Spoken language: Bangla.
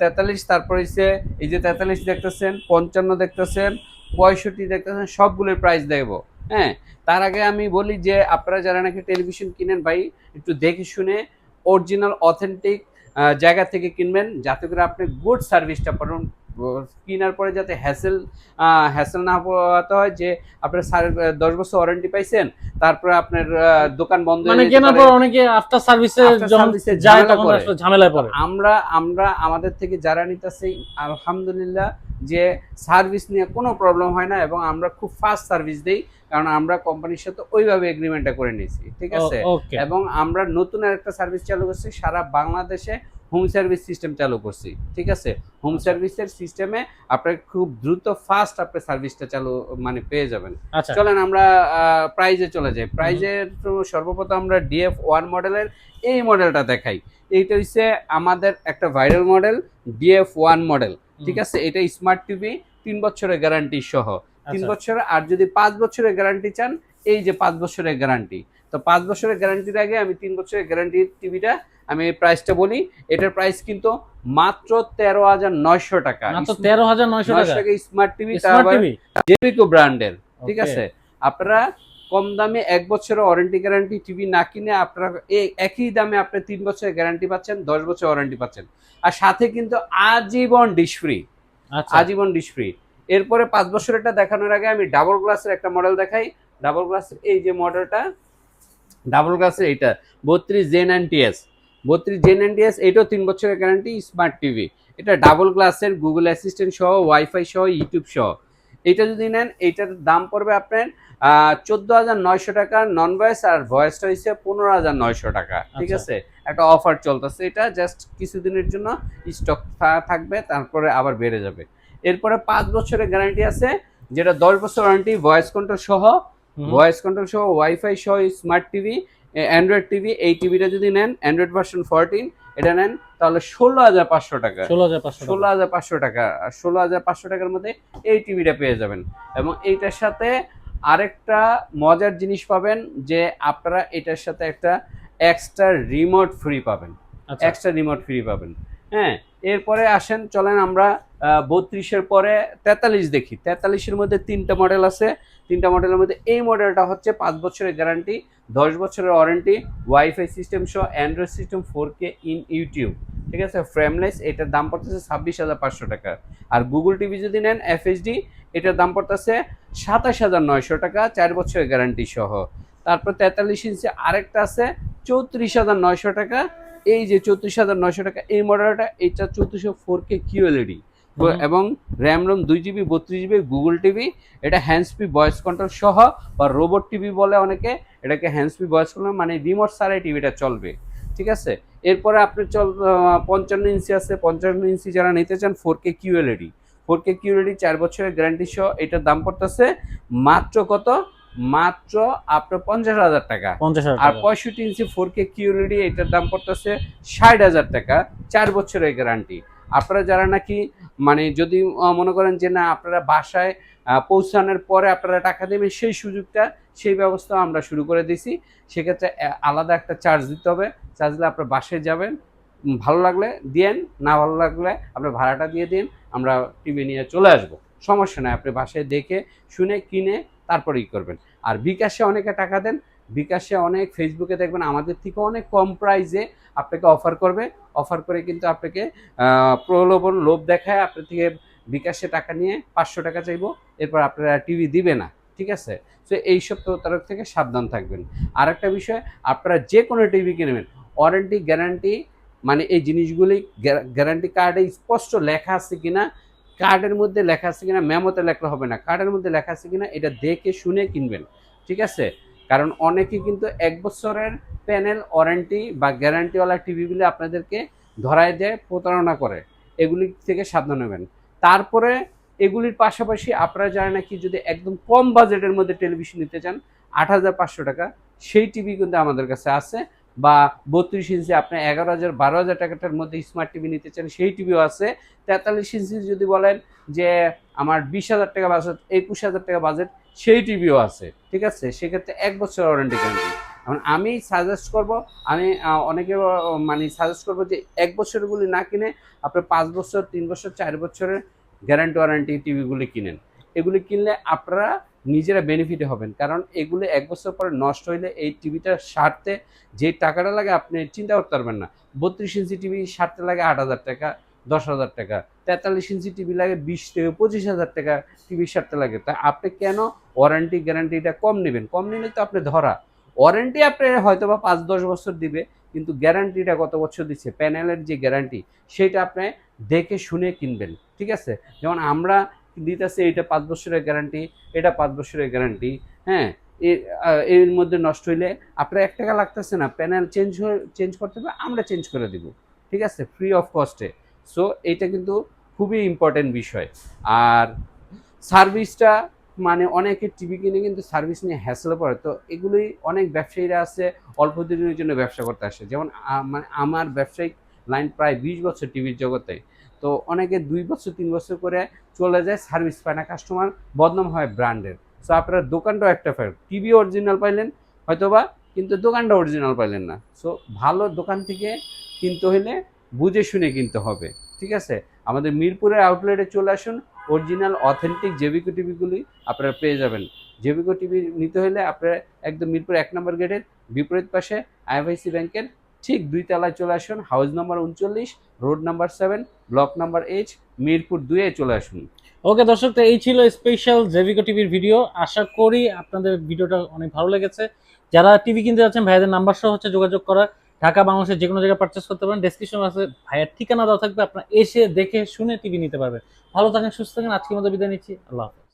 তেতাল্লিশ, তারপর হচ্ছে এই যে তেতাল্লিশ দেখতেছেন, পঞ্চান্ন দেখতেছেন, পঁয়ষট্টি দেখতেছেন, সবগুলোর প্রাইস দেবো। হ্যাঁ তার আগে আমি বলি যে আপনারা যারা নাকি টেলিভিশন কিনেন ভাই, একটু দেখে শুনে অরিজিনাল অথেন্টিক জায়গা থেকে কিনবেন, যাতে করে আপনি গুড সার্ভিসটা পাবেন কেনার পরে যাতে হ্যাসেল হ্যাসেল না পোহাতে হয় যে আপনার দশ বছর ওয়ারেন্টি পাইছেন তারপরে আপনার দোকান বন্ধ মানে কেনার পর। অনেকে আফটার সার্ভিসে যায় তখন ঝামেলায় পড়ে। আমরা আমরা আমাদের থেকে যারা নিতেছি আলহামদুলিল্লাহ যে সার্ভিস নিয়ে কোনো প্রবলেম হয় না এবং আমরা খুব ফাস্ট সার্ভিস দিই কারণ আমরা কোম্পানির সাথে ওইভাবে এগ্রিমেন্টটা করে নিয়েছি ঠিক আছে? এবং আমরা নতুন একটা সার্ভিস চালু করছি সারা বাংলাদেশে হোম সার্ভিস সিস্টেম চালু করছি ঠিক আছে? হোম সার্ভিসের সিস্টেমে আপনার খুব দ্রুত ফাস্ট আপনি সার্ভিসটা চালু মানে পেয়ে যাবেন। আচ্ছা। চলেন আমরা প্রাইজে চলে যাই। প্রাইজের তো সর্বপ্রথম আমরা ডিএফ ওয়ান মডেলের এই মডেলটা দেখাই। এইটা হচ্ছে আমাদের একটা viral model DF one model ঠিক আছে? এটা স্মার্ট টিভি তিন বছরের গ্যারান্টি সহ। তিন আচ্ছা। বছর আর যদি পাঁচ বছরের গ্যারান্টি চান এই যে পাঁচ বছরের গ্যারান্টি তো পাঁচ বছরের গ্যারান্টির আগে আমি তিন বছরের গ্যারান্টির টিভিটা আমি প্রাইসটা বলি এটার প্রাইস কিন্তু মাত্র তেরো হাজার নয়শো টাকা। মাত্র তেরো হাজার নয়শো টাকা। স্মার্ট টিভি জেবিকো ব্র্যান্ডের ঠিক আছে? আপনারা কম দামে এক বছরের ওয়ারেন্টি গ্যারান্টি টিভি না কিনে আপনারা এই একই দামে আপনি তিন বছরের গ্যারান্টি পাচ্ছেন দশ বছর ওয়ারেন্টি পাচ্ছেন। আর সাথে কিন্তু আজীবন ডিশ ফ্রি আচ্ছা। আজীবন ডিশ ফ্রি এরপরে পাঁচ বছর বছরেরটা দেখানোর আগে আমি ডাবল গ্লাসের একটা মডেল দেখাই। ডাবল গ্লাসের এই যে মডেলটা ডাবল গ্লাসের এইটা বত্রিশ জেন অ্যান্ড টিএস বত্রিশ জেন অ্যান্ড টিএস এটাও তিন বছরের গ্যারান্টি স্মার্ট টিভি এটা ডাবল গ্লাসের গুগল অ্যাসিস্ট্যান্ট সহ ওয়াইফাই সহ ইউটিউব সহ। এটা যদি নেন এইটার দাম পড়বে আপনার চোদ্দ হাজার নয়শো টাকা নন ভয়েস আর ভয়েসটা হচ্ছে পনেরো হাজার নয়শো টাকা ঠিক আচ্ছা। আছে? একটা অফার চলতেছে এটা জাস্ট কিছুদিনের জন্য স্টক থাকবে তারপরে আবার বেড়ে যাবে। এরপরে পাঁচ বছরের গ্যারান্টি আছে যেটা দশ বছর ওয়ারেন্টি ভয়েস কন্ট্রোল সহ ভয়েস কন্ট্রোল সহ ওয়াইফাই সহ স্মার্ট টিভি অ্যান্ড্রয়েড টিভি এই টিভিটা যদি নেন অ্যান্ড্রয়েড ভার্সন ফোরটিন এটা নেন তাহলে ষোলো হাজার পাঁচশো টাকা। ষোলো হাজার পাঁচশো ষোলো হাজার পাঁচশো টাকা। আর ষোলো হাজার পাঁচশো টাকার মধ্যে এই টিভিটা পেয়ে যাবেন। এবং এইটার সাথে আরেকটা মজার জিনিস পাবেন যে আপনারা এটার সাথে একটা এক্সট্রা রিমোট ফ্রি পাবেন। এক্সট্রা রিমোট ফ্রি পাবেন। হ্যাঁ এরপরে আসেন চলেন আমরা বত্রিশের পরে তেতাল্লিশ দেখি। তেতাল্লিশের মধ্যে তিনটা মডেল আছে। তিনটা মডেলের মধ্যে এই মডেলটা হচ্ছে পাঁচ বছরের গ্যারান্টি দশ বছরের ওয়ারেন্টি ওয়াইফাই সিস্টেম সহ Android system four K in YouTube ঠিক আছে? ফ্রেমলেস এটার দাম পড়তেছে ছাব্বিশ হাজার পাঁচশো টাকা। আর গুগল টিভি যদি নেন এফএইচডি এটার দাম পড়তেছে সাতাশ হাজার নয়শো টাকা, চার বছরের গ্যারান্টি সহ। তারপর তেতাল্লিশ ইঞ্চি আরেকটা আছে, চৌত্রিশ হাজার নয়শো টাকা। এই যে চৌত্রিশ হাজার নয়শো টাকা, এই মডেলটা এটা চৌত্রিশশো ফোর কে কিউএলইডি। এবং র্যাম রোম দুই জিবি বত্রিশ জিবি গুগল টিভি এটা হ্যান্ডস্পি ভয়েস কন্ট্রোল সহ বা রোবট টিভি বলে অনেকে এটাকে হ্যান্ডস্পি ভয়েস কন্ট্রোল মানে রিমোট সারাই টিভিটা চলবে। ঠিক আছে? এরপরে আপনি চল পঞ্চান্ন ইঞ্চি আছে পঞ্চান্ন ইঞ্চি যারা নিতে চান four K QLED four K QLED চার বছরের গ্যারান্টি সহ এটার দাম পড়তেছে মাত্র কত? মাত্র আপনার পঞ্চাশ হাজার টাকা। পঞ্চাশ হাজার আর পঁয়ষট্টি ইঞ্চি ফোর কে কিউএলইডি এটার দাম পড়তেছে ষাট হাজার টাকা চার বছরের গ্যারান্টি আপনারা যারা নাকি মানে যদি মনে করেন যে না, আপনারা বাসায় পৌঁছানোর পরে আপনারা টাকা দেবেন, সেই সুযোগটা, সেই ব্যবস্থা আমরা শুরু করে দিছি সেক্ষেত্রে আলাদা একটা চার্জ দিতে হবে। চার্জ দিলে আপনার বাসায় যাবেন ভালো লাগলে দিয়েন, না ভালো লাগলে আপনার ভাড়াটা দিয়ে দিন, আমরা টিভি নিয়ে চলে আসব। সমস্যা নাই, আপনি বাসায় দেখে, শুনে, কিনে, তারপরেই করবেন। আর বিকাশে অনেকে টাকা দেন বিকাশে অনেক ফেসবুকে দেখবেন আমাদের থেকে অনেক কম প্রাইসে আপনাকে অফার করবে। অফার করে কিন্তু আপনাকে প্রলোভন, লোভ দেখায় আপনার থেকে বিকাশে টাকা নিয়ে পাঁচশো টাকা চাইব, এরপর আপনারা টিভি দিবে না, ঠিক আছে? তো এইসব তরফ থেকে সাবধান থাকবেন। আর একটা বিষয়, আপনারা যে কোনো টিভি কিনবেন ওয়ারেন্টি গ্যারান্টি মানে এই জিনিসগুলি গ্যারান্টি কার্ডে স্পষ্ট লেখা আছে কিনা কার্ডের মধ্যে লেখা আছে কিনা মেমোতে লেখা হবে না কার্ডের মধ্যে লেখা আছে কিনা, এটা দেখে শুনে কিনবেন, ঠিক আছে? কারণ অনেকে কিন্তু এক বছরের প্যানেল ওয়ারেন্টি বা গ্যারান্টিওয়ালা টিভিগুলি আপনাদেরকে ধরায় দেয়, প্রতারণা করে। এগুলি থেকে সাবধান হবেন। তারপরে এগুলির পাশাপাশি আপনারা যারা নাকি যদি একদম কম বাজেটের মধ্যে টেলিভিশন নিতে চান, আট হাজার পাঁচশো টাকা, সেই টিভি কিন্তু আমাদের কাছে আছে বা বত্রিশ ইঞ্চি আপনি এগারো হাজার, বারো হাজার টাকাটার মধ্যে স্মার্ট টিভি নিতে চান, সেই টিভিও আছে। তেতাল্লিশ ইঞ্চি যদি বলেন যে আমার বিশ হাজার টাকা বাজেট একুশ হাজার টাকা বাজেট সেই টিভিও আছে। ঠিক আছে? সেক্ষেত্রে এক বছর ওয়ারেন্টি গ্যারান্টি এখন আমি সাজেস্ট করব, আমি অনেকে মানে সাজেস্ট করব যে এক বছরগুলি না কিনে আপনি পাঁচ বছর, তিন বছর, চার বছরের গ্যারান্টি ওয়ারেন্টি টিভিগুলি কিনেন। এগুলি কিনলে আপনারা নিজেরা বেনিফিট হবেন। কারণ এগুলো এক বছর পরে নষ্ট হইলে এই টিভিটা সারতে যে টাকাটা লাগে আপনি চিন্তা করতে পারবেন না। বত্রিশ ইঞ্চি টিভি সারতে লাগে আট হাজার টাকা, দশ হাজার টাকা। তেতাল্লিশ ইঞ্চি টিভি লাগে, বিশ থেকে পঁচিশ হাজার টাকা টিভি সারতে লাগে। তা আপনি কেন ওয়ারেন্টি গ্যারান্টিটা কম নেবেন? কম নিলে তো আপনি ধরা। ওয়ারেন্টি আপনি হয়তো বা পাঁচ দশ বছর দিবে, কিন্তু গ্যারান্টিটা কত বছর দিচ্ছে? প্যানেলের যে গ্যারান্টি সেটা আপনি দেখে শুনে কিনবেন, ঠিক আছে? যেমন আমরা দিতেছে এটা পাঁচ বছরের গ্যারান্টি এটা পাঁচ বছরের গ্যারান্টি হ্যাঁ? এর এর মধ্যে নষ্ট হইলে আপনার এক টাকা লাগতেছে না প্যানেল চেঞ্জ চেঞ্জ করতে হবে, আমরা চেঞ্জ করে দিব, ঠিক আছে? ফ্রি অফ কস্টে সো এটা কিন্তু খুবই ইম্পর্টেন্ট বিষয়। আর সার্ভিসটা মানে অনেকে টিভি কিনে কিন্তু সার্ভিস নিয়ে হ্যাসলে পড়ে। তো এগুলোই অনেক ব্যবসায়ীরা আছে, অল্প দিনের জন্য ব্যবসা করতে আসে। যেমন মানে আমার ব্যবসায়িক লাইন প্রায় বিশ বছর টিভির জগতে। তো অনেকে দুই বছর, তিন বছর করে চলে যায়, সার্ভিস পায় না। কাস্টমার বদনাম হয় ব্র্যান্ডের। সো আপনার দোকানটাও একটা ফের টিভি অরিজিনাল পাইলেন, হয়তোবা, কিন্তু দোকানটা অরিজিনাল পাইলেন না। সো ভালো দোকান থেকে কিনতে হলে বুঝে শুনে কিনতে হবে। ঠিক আছে? আমাদের মিরপুরের আউটলেটে চলে আসুন অরিজিনাল অথেন্টিক জেবিকো টিভিগুলি আপনারা পেয়ে যাবেন। জেবিকো টিভি নিতে হলে আপনারা একদম মিরপুর এক নম্বর গেটের বিপরীত পাশে আইএফআইসি ব্যাংকের ঠিক দুই তলায় চলে আসুন হাউস নাম্বার উনচল্লিশ road number seven block number H Mirpur দুয়ে চলে আসুন। ওকে দর্শক, তো এই ছিল স্পেশাল জেভিকো টিভির ভিডিও আশা করি আপনাদের ভিডিওটা অনেক ভালো লেগেছে। যারা টিভি কিনতে যাচ্ছেন, ভাইদের নাম্বার সহ হচ্ছে যোগাযোগ করা। ঢাকা বাংলাদেশের যে কোনো জায়গায় পারচেস করতে পারেন। ডেসক্রিপশন আছে ভাইয়ের ঠিকানা দেওয়া থাকবে। আপনারা এসে দেখে শুনে টিভি নিতে পারবেন। ভালো থাকেন, সুস্থ থাকেন। আজকের মতো বিদায় নিচ্ছি। আল্লাহ হাফেজ।